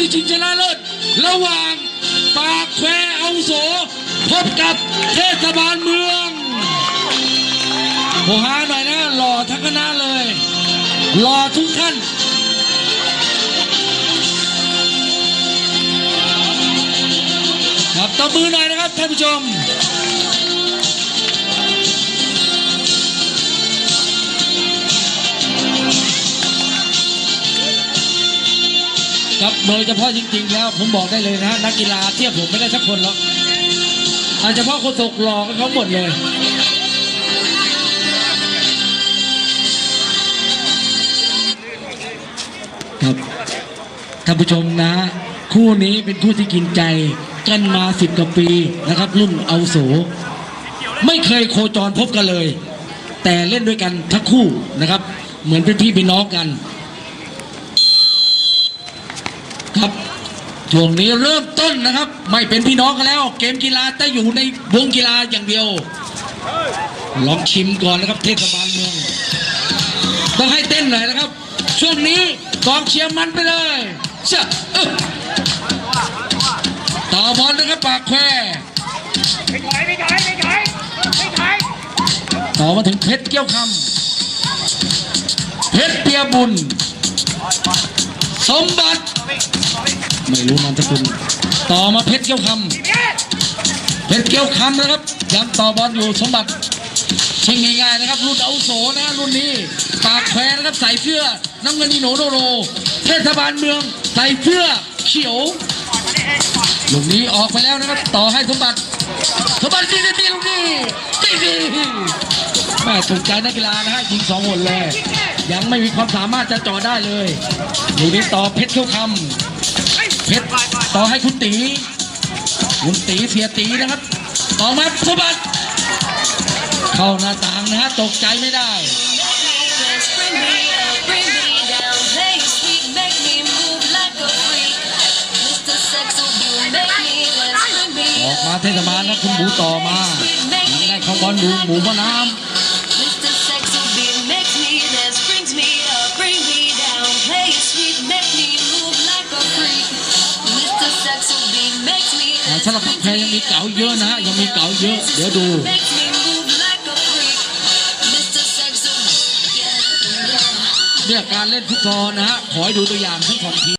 ที่ชิงชนะเลิศระหว่างปากแควอาโส พบกับเทศบาลเมืองโหฮาหน่อยนะหล่อทั้งคณะเลยหล่อทุกท่านครับตบมือหน่อยนะครับท่านผู้ชม โดยเฉพาะจริง ๆ แล้วผมบอกได้เลยนะนักกีฬาเทียบผมไม่ได้สักคนหรอกอาเฉพาะคนตกหลอกเขาหมดเลยครับท่านผู้ชมนะ คู่นี้เป็นคู่ที่กินใจกันมาสิบกว่าปีนะครับ รุ่นเอาโสไม่เคยโคจรพบกันเลย แต่เล่นด้วยกันทั้งคู่นะครับ เหมือนเป็นพี่เป็นน้องกัน ครับช่วงนี้เริ่มต้นนะครับ ไม่เป็นพี่น้องกันแล้ว เกมกีฬาแต่อยู่ในวงกีฬาอย่างเดียว ลองชิมก่อนนะครับเทศบาลเมือง ต้องให้เต้นหน่อยนะครับ ช่วงนี้กองเชียร์มันไปเลยเชะต่อบอลนะครับปากแควไม่ถอยไม่ถอยไม่ถอยไม่ถอยต่อมาถึงเพชรเกี้ยวคำเพชรเปียบุญ สมบัติ ไม่รู้นามสกุลต่อมาเพชรเกี้ยวคำเพชรเกี้ยวคำนะครับยังต่อบอลอยู่สมบัติชิงง่ายๆนะครับ รุ่นอาวุโสนะรุ่นนี้ปากแควนะครับใส่เสื้อน้ำเงินนีโนโนโรเทศบาลเมืองใส่เสื้อเขียวลูกนี้ออกไปแล้วนะครับ ต่อให้สมบัติสมบัติตีตีลูกนี้ตีตีแม่ถูกใจนักกีฬานะฮะยิงสองหนเลย ยังไม่มีความสามารถจะจ่อได้เลยลูกนี้ต่อเพชรเกี้ยวคำ เพชรต่อให้คุณตีคุณตีเสียตีนะครับ ต่อมาสมบัติเข้าหน้าต่างนะฮะตกใจไม่ได้ออกมาเทศบาลนะคุณหมูต่อมาได้เขาบอลหมูหมูมะน้ Mr. สำหรับแพรยังมีเก๋าเยอะนะฮะยังมีเก๋าเยอะ เดี๋ยวดูเนี่ยการเล่นฟุตบอลนะฮะขอให้ดูตัวอย่างทั้งสองที